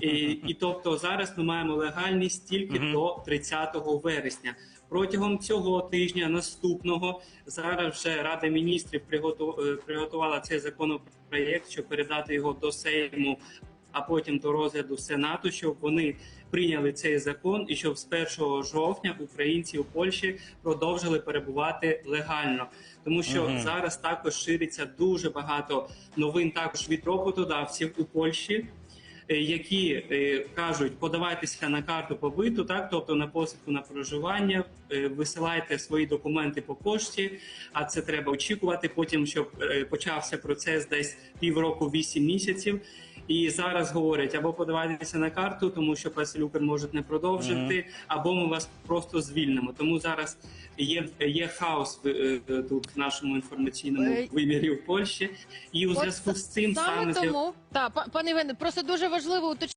І, і тобто зараз ми маємо легальність тільки до 30 вересня. Протягом цього тижня наступного зараз вже Рада міністрів е, приготувала цей законопроєкт, щоб передати його до Сейму, а потім до розгляду Сенату, щоб вони прийняли цей закон, і щоб з 1 жовтня українці у Польщі продовжили перебувати легально, тому що Мгм. зараз також шириться дуже багато новин також від роботодавців у Польщі. Е, Які е, кажуть, подавайтеся на карту побиту, так тобто на посадку на проживання, е, висилайте свої документи по пошті, а це треба очікувати. Потім щоб почався процес десь півроку, вісім місяців. І зараз говорять або подавайтеся на карту, тому що пасілюкер може не продовжити, або ми вас просто звільнимо. Тому зараз є, є хаос е, е, тут в нашому інформаційному Е, вимірі в Польщі, і у зв'язку з цим Саме тому, та пане Вене, просто дуже важливо уточнити.